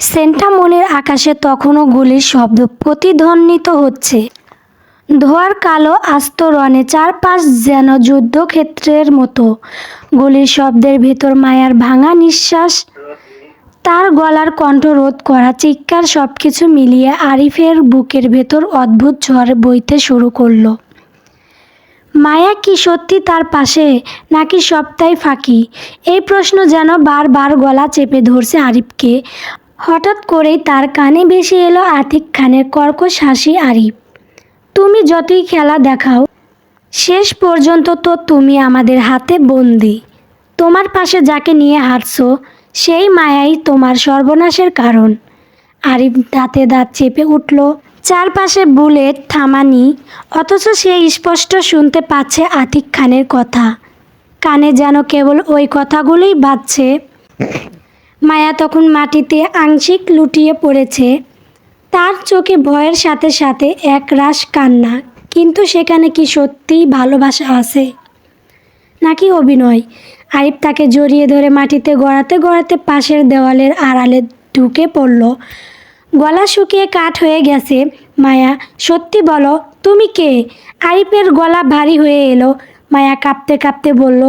সেন্টামনের আকাশে তখনও গুলির শব্দ প্রতিধ্বনিত হচ্ছে। ধোয়ার কালো আস্তরণে চারপাশ যেন যুদ্ধক্ষেত্রের মতো। গুলির শব্দের ভেতর মায়ার ভাঙা নিঃশ্বাস, তার গলার কণ্ঠ রোধ করা, চিৎকার সব কিছু মিলিয়ে আরিফের বুকের ভেতর অদ্ভুত ঝড় বইতে শুরু করল। মায়া কি সত্যি তার পাশে, নাকি সবটাই ফাঁকি? এই প্রশ্ন যেন বারবার গলা চেপে ধরছে আরিফকে। হঠাৎ করেই তার কানে ভেসে এলো আতিক খানের কর্কশ হাসি আরিফ। তুমি যতই খেলা দেখাও, শেষ পর্যন্ত তো তুমি আমাদের হাতে বন্দি। তোমার পাশে যাকে নিয়ে হাঁটছো, সেই মায়াই তোমার সর্বনাশের কারণ। আরিফ দাঁতে দাঁত চেপে উঠল। চারপাশে বুলেট, থামানি, অথচ সে স্পষ্ট শুনতে পাচ্ছে আতিক খানের কথা। কানে যেন কেবল ওই কথাগুলোই বাজছে। মায়া তখন মাটিতে আংশিক লুটিয়ে পড়েছে। তার চোখে ভয়ের সাথে সাথে এক রাশ কান্না, কিন্তু সেখানে কি সত্যিই ভালোবাসা আছে? নাকি অভিনয়? আরিফ তাকে জড়িয়ে ধরে মাটিতে গড়াতে গড়াতে পাশের দেওয়ালের আড়ালে ঢুকে পড়ল। গলা শুকিয়ে কাঠ হয়ে গেছে। মায়া, সত্যি বলো, তুমি কে? আরিফের গলা ভারী হয়ে এলো। মায়া কাঁপতে কাঁপতে বলল,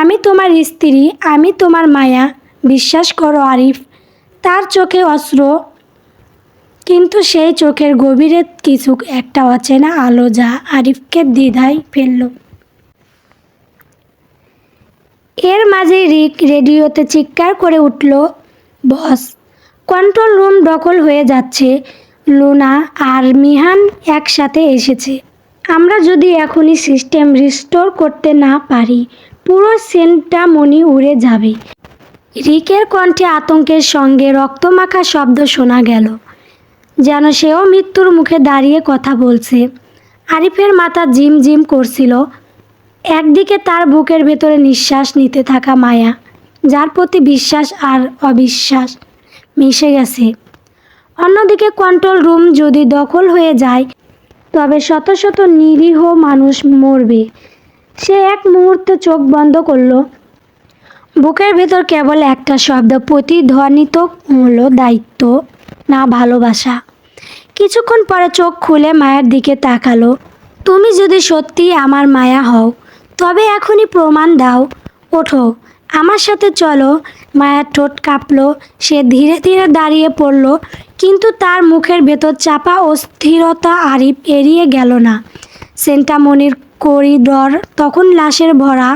আমি তোমার স্ত্রী, আমি তোমার মায়া। বিশ্বাস করো আরিফ, তার চোখে অস্ত্র কিন্তু সেই চোখের গভীরে কিছু একটা অচেনা আলো যা আরিফকে দ্বিধায় ফেলল। এর মাঝে রিক রেডিওতে চিৎকার করে উঠল, বস, কন্ট্রোল রুম দখল হয়ে যাচ্ছে। লুনা আর মিহান একসাথে এসেছে। আমরা যদি এখনই সিস্টেম রিস্টোর করতে না পারি, পুরো সেন্টটা মনি উড়ে যাবে। রিকের কণ্ঠে আতঙ্কের সঙ্গে রক্তমাখা শব্দ শোনা গেল। যেন সেও মৃত্যুর মুখে দাঁড়িয়ে কথা বলছে। আরিফের মাথা জিম জিম করছিল। একদিকে তার বুকের ভেতরে নিঃশ্বাস নিতে থাকা মায়া, যার প্রতি বিশ্বাস আর অবিশ্বাস মিশে গেছে। অন্যদিকে কন্ট্রোল রুম যদি দখল হয়ে যায়, তবে শত শত নিরীহ মানুষ মরবে। সে এক মুহূর্তে চোখ বন্ধ করল। বুকের ভেতর কেবল একটা শব্দ, প্রতিধ্বনিত হলো দায়িত্ব না ভালোবাসা। কিছুক্ষণ পরে চোখ খুলে মায়ের দিকে তাকালো। তুমি যদি সত্যি আমার মায়া হও, তবে এখনই প্রমাণ দাও। ওঠো, আমার সাথে চলো। মায়ের ঠোঁট কাঁপলো, সে ধীরে ধীরে দাঁড়িয়ে পড়ল, কিন্তু তার মুখের ভেতর চাপা অস্থিরতা আরিফ এড়িয়ে গেল না। সেন্টামনির করিডর, তখন লাশের ভরা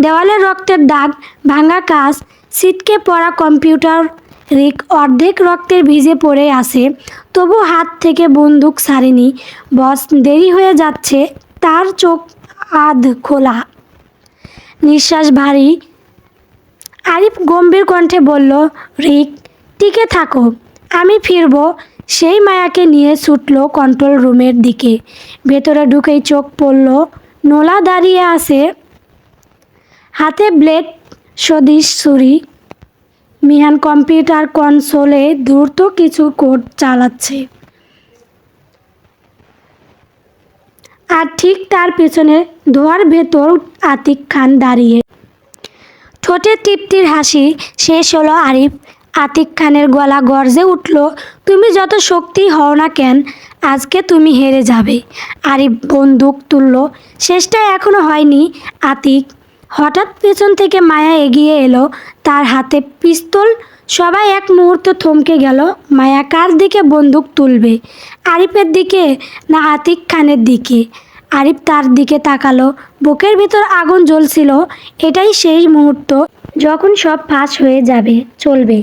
দেওয়ালে রক্তের দাগ, ভাঙা কাজ ছিটকে পড়া কম্পিউটার রিক অর্ধেক রক্তের ভিজে পড়ে আছে। তবু হাত থেকে বন্দুক ছাড়েনি। বস, দেরি হয়ে যাচ্ছে। তার চোখ আধ খোলা। নিঃশ্বাস ভারী। আরিফ গম্ভীর কণ্ঠে বলল, রিক, টিকে থাকো। আমি ফিরব। সেই মায়াকে নিয়ে ছুটল কন্ট্রোল রুমের দিকে। ভেতরে ঢুকেই চোখ পড়ল। নোলা দাঁড়িয়ে আছে। হাতে ব্লেড সদিশ ছুরি। মিহান কম্পিউটার কনসোলে দ্রুত কিছু কোড চালাচ্ছে। আর ঠিক তার পেছনে ধোয়ার ভেতর আতিক খান দাঁড়িয়ে। ঠোঁটে তৃপ্তির হাসি শেষ হলো আরিফ। আতিক খানের গলা গর্জে উঠল, তুমি যত শক্তি হও না কেন, আজকে তুমি হেরে যাবে। আরিফ বন্দুক তুলল, শেষটা এখনও হয়নি, আতিক। হঠাৎ পেছন থেকে মায়া এগিয়ে এলো, তার হাতে পিস্তল। সবাই এক মুহূর্ত থমকে গেল। মায়া কার দিকে বন্দুক তুলবে? আরিফের দিকে না আতিক খানের দিকে? আরিফ তার দিকে তাকালো। বুকের ভিতর আগুন জ্বলছিল। এটাই সেই মুহূর্ত যখন সব ফাঁস হয়ে যাবে, চলবে।